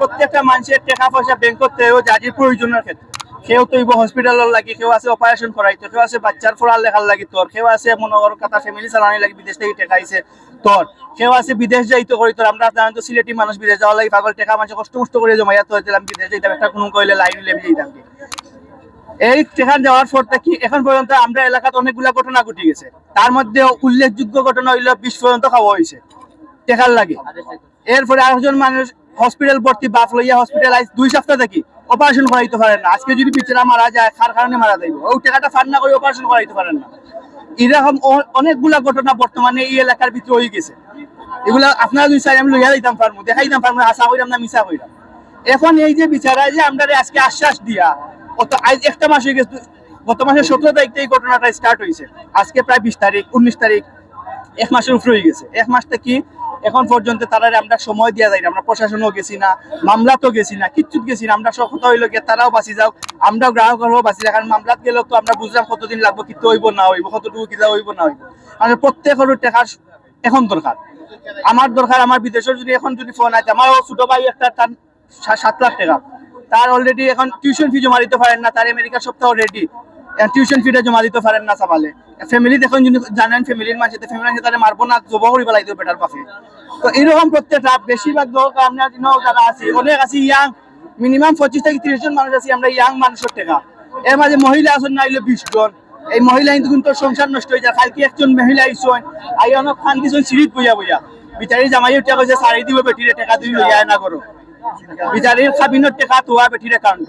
প্রত্যেকটা মানুষের টাকা পয়সা ব্যাংক করতে হবে প্রয়োজনের ক্ষেত্রে। কেউ কেউ আছে অপারেশন কেউ আছে বাচ্চার লেখার তোর কেউ আছে মনে করো কথা ফ্যামিলি চালানি বিদেশ থেকে টাকা তোর কেউ আছে বিদেশ করি তোর আমরা তো সিলেটি মানুষ বিদেশ পাগল টাকা মানুষ কষ্ট করে জমাইয়া তো বিদেশ যাইতাম একটা কোনো কইলে লাইন লেবে যাইতাম কি। এই সেখান যাওয়ার পর থেকে এখন পর্যন্ত আমরা এলাকাতে অনেকগুলা ঘটনা ঘটে গেছে। তার মধ্যে উল্লেখযোগ্য ঘটনা হইল বিশ পর্যন্ত খাওয়া হয়েছে টেকার লাগে। এরপরে আরেকজন মানুষ হসপিটাল ভর্তি, বাপ লইয়া হসপিটাল আইস দুই সপ্তাহ থাকি। অপারেশন করাইতে পারেন না। আজকে যদি বিচরা মারা যায় খার কারণে মারা যাইব? ওই টাকাটা ফান্ড না করে অপারেশন করাইতে পারেন না। এরকম অনেকগুলা ঘটনা বর্তমানে এই এলাকার ভিতরে হয়ে গেছে। এগুলা আপনারা দুই সাইড আমি লইয়া দিতাম পারব দেখাইতাম পারব আশা করিলাম না মিশা করিলাম এখন এই যে বিচারায় যে আমরা আজকে আশ্বাস দিয়া, অত আজ একটা মাস হয়ে গেছে, গত মাসের সতেরো তারিখ থেকে ঘটনাটা স্টার্ট হয়েছে আজকে প্রায় বিশ তারিখ, উনিশ তারিখ, এক মাসের উপরে হয়ে গেছে। এক মাস থেকে এখন পর্যন্ত তারা আমরা সময় দিয়া যায় না। আমরা প্রশাসনও গেছি না মামলা তো গেছি না কিচ্ছু গেছি না, আমরা সব হইল গিয়ে তারাও বাঁচি যাও, আমরাও গ্রাহক হলেও বাঁচি যাও, কারণ মামলাত গেলেও তো আমরা বুঝলাম কতদিন লাগবো কিন্তু হইব না হইব, কতটুকু কিলা হইব না হইব। মানে প্রত্যেকের টাকার এখন দরকার আমার দরকার আমার বিদেশের যদি এখন যদি ফোন আছে আমার ছোট ভাই একটা তার সাত লাখ টাকা। তার অলরেডি এখন টিউশন ফি জমা দিতে পারেন না তার আমেরিকা সপ্তাহ রেডি টিউশন ফিটা জমা দিতে পারেন না সামালে ফ্যামিলি দেখুন যদি জানেন ফ্যামিলির মাঝে ফ্যামিলির তারা মারবো না, জব করি পেলাই বেটার পাশে তো এরকম প্রত্যেকটা, বেশিরভাগ দরকার আমরা দিনও যারা আছি, অনেক আছি ইয়াং মিনিমাম পঁচিশ থেকে তিরিশ জন মানুষ আছি, আমরা ইয়াং মানুষের টাকা এর মাঝে মহিলা আসন না হইলে বিশ জন। এই মহিলা কিন্তু কিন্তু সংসার নষ্ট হয়ে যায়। কালকে একজন মহিলা আইসন, আই অনেক খান দিছন, সিঁড়িত বইয়া বইয়া। বিচারি জামাই উঠে কইছে সারি দিব বেটিরে টাকা দুই লইয়া না করো। বিচারির খাবিনত টেকা তোয়া বেঠিরে কাণ্ড।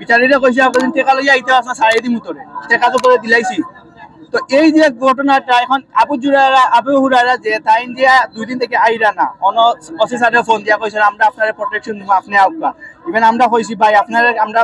বিচারিরে কইছে আপনি টেকা লইয়া আইতে টেকা তো করে দিলাইছি। তো এই যে ঘটনাটা এখন, আবু জুরারা আবু যে দিয়া দুই দিন থেকে আইরা না। অন অফিসারে ফোন দিয়া কইছে আমরা আপনার প্রোটেকশন দিব আপনি আউকা ইভেন আমরা কইছি ভাই, আপনার, আমরা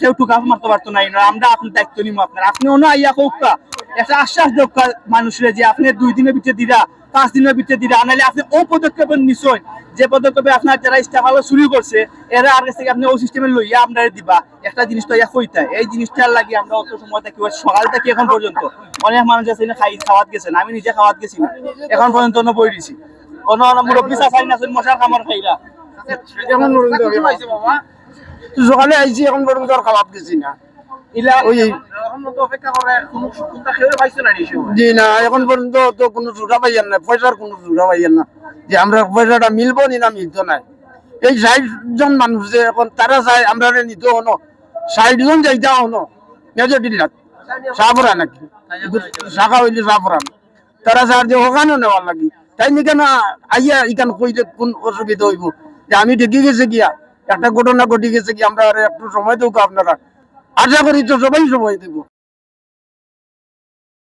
কেউ টুকা মারতে পারতো না আমরা আপনার দায়িত্ব নিব আপনার। আপনি অন্য আইয়া কৌকা একটা আশ্বাস দরকার মানুষের যে আপনি দুই দিনের ভিতরে দিরা পাঁচ দিনের ভিতরে দিরা। নাহলে আপনি ও পদক্ষেপ নিশ্চয় যে পদক্ষেপে আপনার যারা স্টাফ আলো শুরু করছে এরা আর কাছ থেকে আপনি ও সিস্টেমে লইয়া আমরা দিবা। একটা জিনিস তো ইয়া কইতা এই জিনিসটার লাগি আমরা অত সময় থাকি সকাল থেকে এখন পর্যন্ত। অনেক মানুষ আছে না খাই খাওয়াত গেছেন আমি নিজে খাওয়াত গেছি না। এখন পর্যন্ত অন্য বই দিছি। অন্য মুরব্বী চাচাই না মশার এখন পর্যন্ত সকালে আইছি এখন পর্যন্ত আর খাওয়াত গেছি না। কোনো কোনটা খেয়ে পাইছো না জি না এখন পর্যন্ত তো কোনো সুরা পাইয়ান না পয়সার কোনো সুরা পাইয়ান না যে আমরা পয়সাটা মিলবো নি না মিলতো না এই ষাট জন মানুষ যে এখন তারা চাই আমরা নিতে হনো ষাট জন যাইতা হনো মেজর ডিল্লাত সাফরা নাকি? শাখা হইলে সাফরা তারা যে নেওয়ার লাগি। তাই নি কেন আইয়া ইখান কইলে কোন অসুবিধা হইব? যে আমি ঠিকই গেছে গিয়া একটা ঘটনা ঘটে গেছে কি আমরা একটু সময় দেবো আপনারা। আশা করি তো সবাই সময় দেবো।